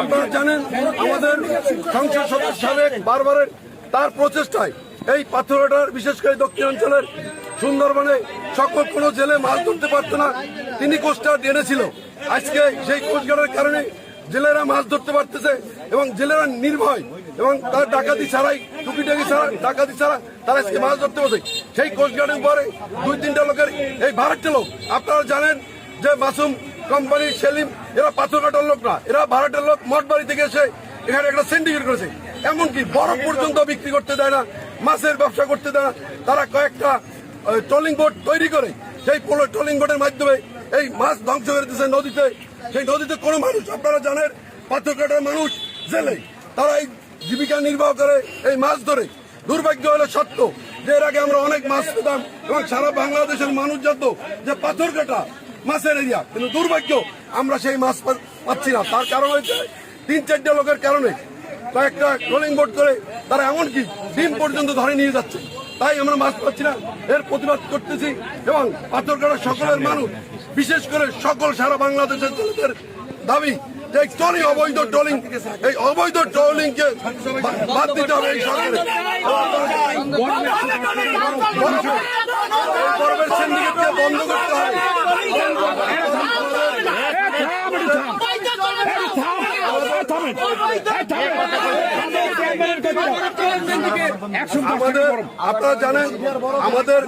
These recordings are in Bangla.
আপনারা জানেন, আমাদের সংসদ সদস্য সাবেক বারবারের তার প্রচেষ্টায় এই পাথরঘাটার বিশেষ করে দক্ষিণাঞ্চলের সুন্দরবনে সকল কোনো জেলে মাছ ধরতে পারতো না। তিনি কোস্টার এনেছিল। আজকে সেই কোস্টগার্ডের কারণে জেলেরা মাছ ধরতে পারতেছে এবং জেলেরা নির্ভয় এবং তার ডাকাতি ছাড়াই, টুকিটাকি ছাড়া, ডাকাতি ছাড়া তারা আজকে মাছ ধরতে বসে। সেই কোস্টগার্ডের উপরে দুই তিনটা লোকের এই ভারতটা লোক, আপনারা জানেন যে মাসুম কোম্পানি সেলিম, এরা পাথর কাটার লোক না, এরা ভারতের লোক মঠ বাড়ি থেকে এসে এখানে একটা সিন্ডিকেট করেছে। এমনকি বরফ পর্যন্ত বিক্রি করতে দেয় না, মাছের ব্যবসা করতে দেয় না, তারা কয়েকটা ট্রলিং বোট তৈরি করে, সেই ট্রলিং বোটের মাধ্যমে এই মাছ ধ্বংস করে দিচ্ছে নদীতে। সেই নদীতে কোনো মানুষ, আপনারা জানেন পাথর কাটার মানুষ জেলে। তারা এই জীবিকা নির্বাহ করে এই মাছ ধরে। দুর্ভাগ্য হলে সত্য যে এর আগে আমরা অনেক মাছ পেতাম এবং সারা বাংলাদেশের মানুষ জানতো যে পাথর কাটা মাছের এরিয়া। কিন্তু দুর্ভাগ্য, আমরা সেই মাছ পাচ্ছি না। তার কারণ হয়েছে, তিন চারটে লোকের কারণে কয়েকটা রোলিং বোট করে তারা এমনকি ডিম পর্যন্ত ধরে নিয়ে যাচ্ছে। তাই আমরা মাছ পাচ্ছি না। এর প্রতিবাদ করতেছি এবং পাথরঘাটা সকলের মানুষ, বিশেষ করে সকল সারা বাংলাদেশের দাবি যে ট্রলিং অবৈধ ট্রলিং এই অবৈধ ট্রলিংকে বা- বাদ দিতে হবে এই সিন্ডিকেটকে বন্ধ করতে হবে। আপনারা জানেন, আমাদের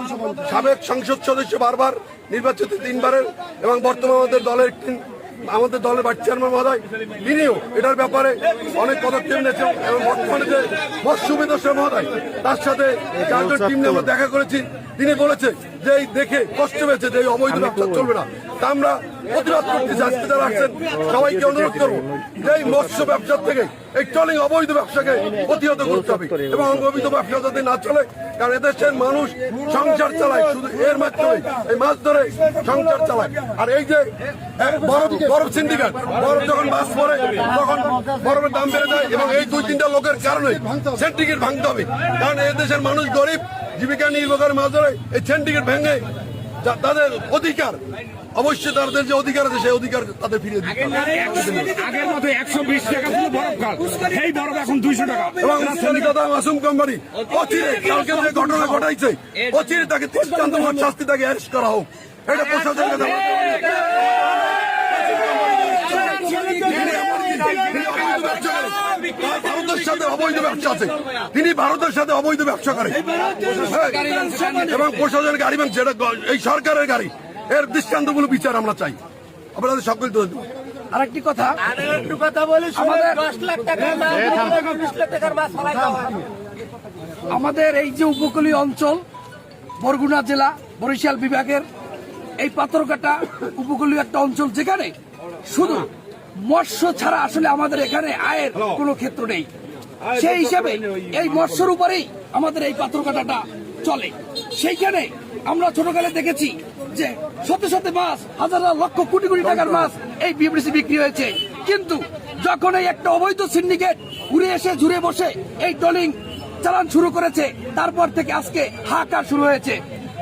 সাবেক সংসদ সদস্য বারবার নির্বাচিত তিনবারের এবং বর্তমানে আমাদের দলের আমাদের দলের ভাইস চেয়ারম্যান মহোদয় তিনিও এটার ব্যাপারে অনেক পদক্ষেপ নিয়েছেন এবং বর্তমানে যে মৎস্য মহোদয় তার সাথে চারজন টিম নিয়ে আমরা দেখা করেছি। তিনি বলেছে যে এই দেখে কষ্ট পেয়েছে যে অবৈধ ব্যবসা চলবে না তা আমরা প্রতিবাদ করতেছি আজকে যারা আসছেন সবাইকে অনুরোধ করব যে এই মৎস্য ব্যবসার থেকে এই ট্রলিং অবৈধ ব্যবসাকে প্রতিহত করতে হবে এবং অবৈধ ব্যবসা যাতে না চলে কারণ এদেশের মানুষ সংসার চালায় শুধু এর মাধ্যমে এই মাছ ধরে সংসার চালায়। আর এই যে বরফ বরফ সিন্ডিকেট বরফ যখন মাছ পরে তখন বরফের দাম বেড়ে যায় এবং এই দুই তিনটা লোকের কারণে সিন্ডিকেট ভাঙতে হবে। কারণ এই দেশের মানুষ গরিব জীবিকা নির্বাহের ধরে এই সিন্ডিকেট ভেঙে তাদের অধিকার অবশ্যই তাদের যে অধিকার আছে সেই অধিকার তাদের ফিরিয়ে দিতে আগের মতো একশো বিশ টাকা ছিল বরফ কাল সেই বরফ এখন দুইশো টাকা। এবং মাসুম কোম্পানি অচিরে কালকে যে ঘটনা ঘটাইছে অচিরে তাকে দৃষ্টান্তমূলক শাস্তি তাকে অ্যারেস্ট করা হোক। এটা প্রশাসনকে দেওয়া ভারতের সাথে অবৈধ ব্যবসা আছে। তিনি ভারতের সাথে অবৈধ ব্যবসা করে। এবং প্রশাসনের গাড়ি এটা গ- এই সরকারের গাড়ি এর দৃষ্টান্তমূলক বিচার আমরা চাই। আপনাদের সকল আরেকটি কথা। একটু কথা বলি আমাদের- দশ লাখ টাকার বিশ লাখ টাকার মাছ ফলাই দেওয়া হয়। আমাদের এই যে উপকূলীয় অঞ্চল বরগুনা জেলা বরিশাল বিভাগের এই পাথরঘাটা উপকূলীয় একটা অঞ্চল যেখানে শুধু মৎস্য ছাড়া আসলে আমাদের এখানে আয়ের কোনো ক্ষেত্র নেই। সেই হিসাবে এই মৎস্যর উপরেই আমাদের এই পাথরঘাটাটা চলে। সেইখানে আমরা ছোটকালে দেখেছি যে শত শত মাছ হাজার হাজার লক্ষ কোটি কোটি টাকার মাছ এই বিবৃসি বিক্রি হয়েছে। কিন্তু যখন এই একটা অবৈধ সিন্ডিকেট উড়ে এসে জুড়ে বসে এই টলিং চালান শুরু করেছে তারপর থেকে আজকে হাহাকার শুরু হয়েছে।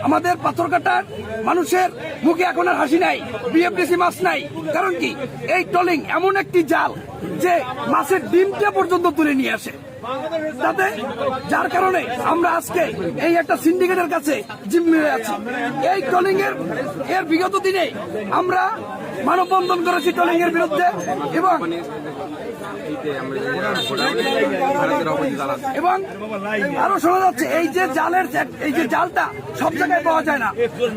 আমাদের পাথর কাটার মানুষের মুখে এখন আর হাসি নাই বিএফডিসি মাছ নাই। কারণ কি? এই টলিং এমন একটি জাল যে মাছের ডিমটা পর্যন্ত তুলে নিয়ে আসে। তাতে যার কারণে আমরা আজকে এই একটা সিন্ডিকেটের কাছে জিম্মি আছি। এই টলিং এর এর বিগত দিনে আমরা মানববন্ধন করেছি টলিং এর বিরুদ্ধে এবং এবং আরও শোনা যাচ্ছে, এই যে জালের এই যে জালটা সব জায়গায় পাওয়া যায় না।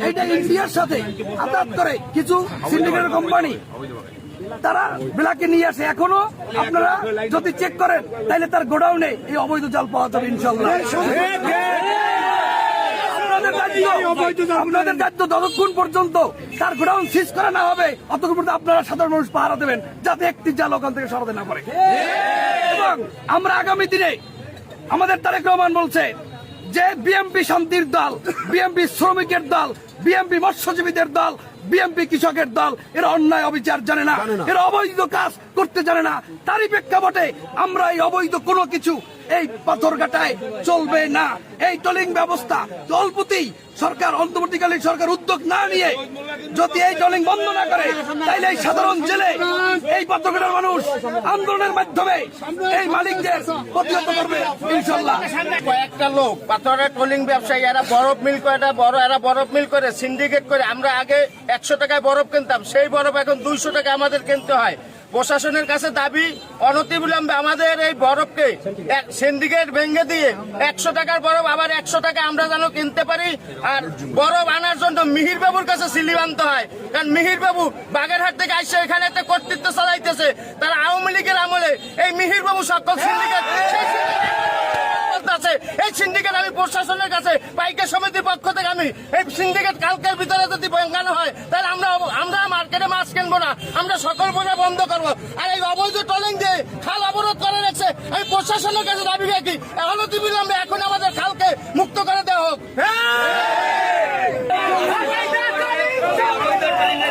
এইটা ইন্ডিয়ার সাথে আতাত করে কিছু সিন্ডিকেটের কোম্পানি তারা ব্ল্যাকে নিয়ে আসে এখনও। আপনারা যদি চেক করেন তাহলে তার গোডাউনে এই অবৈধ জাল পাওয়া যাবে ইনশাল্লাহ আপনাদের দায়িত্ব আপনাদের দায়িত্ব ততক্ষণ পর্যন্ত তার গোডাউন সিজ করা না হবে অতক্ষণ পর্যন্ত আপনারা সাধারণ মানুষ পাহারা দেবেন যাতে একটি জাল ওখান থেকে সরাতে না পারে। এবং আমরা আগামী দিনে আমাদের তারেক রহমান বলছে যে বিএমপি শান্তির দল বিএমপি শ্রমিকের দল বিএমপি মৎস্যজীবীদের দল বিএমপি কৃষকের দল এরা অন্যায় অবিচার জানে না। এরা অবৈধ কাজ করতে জানে না। তারই প্রেক্ষাপটে আমরা এই অবৈধ কোনো কিছু এই পাথর পাথরঘাটায় চলবে না। এই টলিং ব্যবস্থা অল্পতেই সরকার, অন্তর্বর্তীকালীন সরকার উদ্যোগ না নিয়ে যদি এই টলিং বন্ধ না করে, তাইলে সাধারণ জেলে এই পাথরঘাটার মানুষ আন্দোলনের মাধ্যমে এই মালিকদের প্রতিহত করবে ইনশাল্লাহ কয়েকটা লোক পাথরের ট্রোলিং ব্যবসায়ী, এরা বরফ মিল করে বড়, এরা বরফ মিল করে সিন্ডিকেট করে, আমরা আগে একশো টাকায় বরফ কিনতাম, সেই বরফ এখন দুইশো টাকা আমাদের কিনতে হয়। প্রশাসনের কাছে দাবি, অনতিবিলম্বে আমাদের এই বরফকে সিন্ডিকেট ভেঙে দিয়ে একশো টাকার বরফ, আবার একশো টাকা আমরা যেন কিনতে পারি। আর বরফ আনার জন্য মিহির বাবুর কাছে সিলিপ আনতে হয়। কারণ মিহির বাবু বাগেরহাট থেকে আসছে এখানে একটা কর্তৃত্ব চালাইতেছে। তারা আওয়ামী লীগের আমলে এই মিহির বাবু সকল সিন্ডিকেট এই সিন্ডিকেট আমি প্রশাসনের কাছে পাইকার সমিতির পক্ষ থেকে আমি, এই সিন্ডিকেট কালকের ভিতরে যদি ভাঙানো হয়, তাহলে আমরা আমরা মার্কেটে মাছ কিনবো না, আমরা সকল বোঝা বন্ধ করব। আর এই অবৈধ টলিং দিয়ে খাল অবরোধ করে রেখেছে, আমি প্রশাসনের কাছে দাবি রাখি এখনও তুমি এখন আমাদের